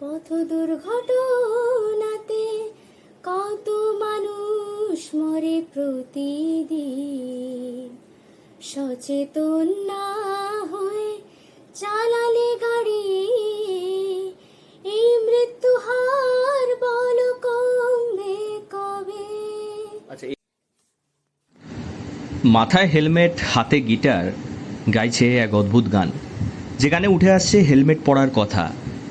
পথ দুর্ঘটনাতে কত মানুষ মরে প্রতিদিন। সচেতন না হয়ে চালালে গাড়ি, এই মৃত্যু হার বল কমবে কবে? আচ্ছা মাথায় হেলমেট, হাতে গিটার গাইছে এক অদ্ভুত গান। যে গানে উঠে আসছে হেলমেট পরার কথা।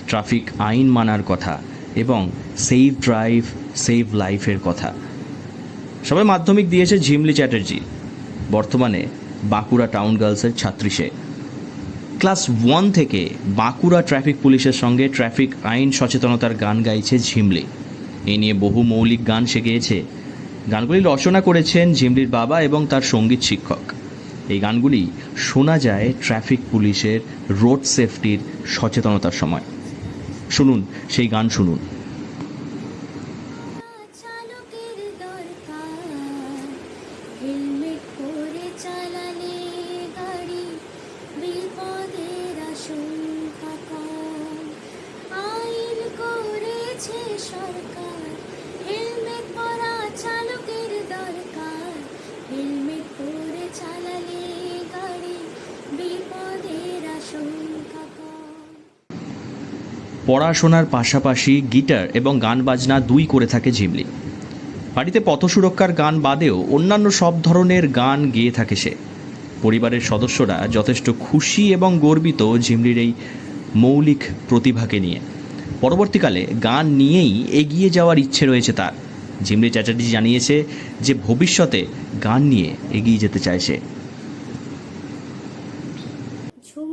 ট্রাফিক আইন মানার কথা এবং সেভ ড্রাইভ সেভ লাইফের কথা। সবাই মাধ্যমিক দিয়েছে ঝিমলি চ্যাটার্জি। বর্তমানে বাঁকুড়া টাউন গার্লসের ছাত্রী সে। ক্লাস ওয়ান থেকে বাঁকুড়া ট্রাফিক পুলিশের সঙ্গে ট্রাফিক আইন সচেতনতার গান গাইছে ঝিমলি। এ নিয়ে বহু মৌলিক গান সে গেয়েছে। গানগুলি রচনা করেছেন ঝিমলির বাবা এবং তার সংগীত শিক্ষক। এই গানগুলি শোনা যায় ট্রাফিক পুলিশের রোড সেফটির সচেতনতার সময়। শুনুন সেই গান শুনুন। পড়াশোনার পাশাপাশি গিটার এবং গান বাজনা দুই করে থাকে ঝিমলি। বাড়িতে পথ সুরক্ষার গান বাদেও অন্যান্য সব ধরনের গান গেয়ে থাকে সে। পরিবারের সদস্যরা যথেষ্ট খুশি এবং গর্বিত ঝিমলির এই মৌলিক প্রতিভাকে নিয়ে। পরবর্তীকালে গান নিয়েই এগিয়ে যাওয়ার ইচ্ছে রয়েছে তার। ঝিমলি চ্যাটার্জি জানিয়েছে যে ভবিষ্যতে গান নিয়ে এগিয়ে যেতে চায় সে। ঝুম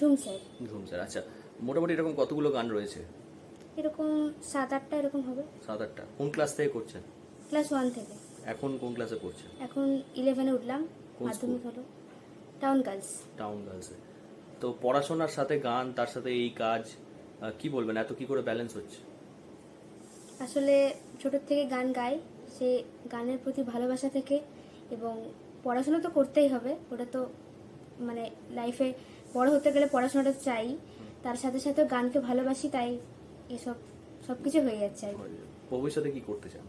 ঝুম স্যার। ঘুম স্যার আচ্ছা। মোটামুটি এরকম কতগুলো গান রয়েছে? এরকম সাত আটটা এরকম হবে। সাত আটটা। কোন ক্লাস থেকে করছেন? ক্লাস ওয়ান থেকে। এখন কোন ক্লাসে পড়ছেন এখন ইলেভেনে উঠলাম মাধ্যমিক হলো। টাউন গার্লস টাউন গার্লসে তো পড়াশোনার সাথে গান তার সাথে এই কাজ কি বলবেন? এত কি করে ব্যালেন্স হচ্ছে? আসলে ছোটোর থেকে গান গাই সে গানের প্রতি ভালোবাসা থেকে এবং পড়াশোনা তো করতেই হবে। ওটা তো মানে লাইফে বড় হতে গেলে পড়াশোনাটা চাই। তার সাথে সাথে গানকে ভালোবাসি তাই এসব সব কিছু হয়ে যাচ্ছে আর কি। ভবিষ্যতে কি করতে চান?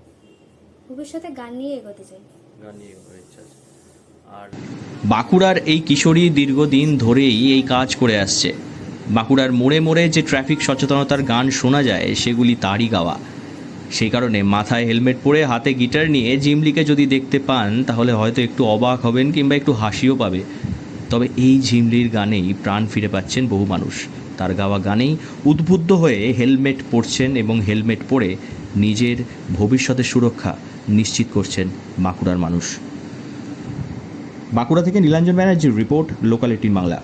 ভবিষ্যতে গান নিয়ে এগোতে চাই। গান নিয়ে করার ইচ্ছা আছে। আর বাঁকুড়ার এই কিশোরী দীর্ঘদিন ধরেই এই কাজ করে আসছে। বাঁকুড়ার মোড়ে মোড়ে যে ট্রাফিক সচেতনতার গান শোনা যায় সেগুলি তারই গাওয়া। সেই কারণে মাথায় হেলমেট পরে হাতে গিটার নিয়ে জিমলিকে যদি দেখতে পান তাহলে হয়তো একটু অবাক হবেন কিংবা একটু হাসিও পাবে। তবে এই ঝিমলির গানেই প্রাণ ফিরে পাচ্ছেন বহু মানুষ। তার গাওয়া গানেই উদ্বুদ্ধ হয়ে হেলমেট পরছেন এবং হেলমেট পরে নিজের ভবিষ্যতের সুরক্ষা নিশ্চিত করছেন বাঁকুড়ার মানুষ। বাঁকুড়া থেকে নীলাঞ্জন ব্যানার্জির রিপোর্ট লোকালিটি বাংলা।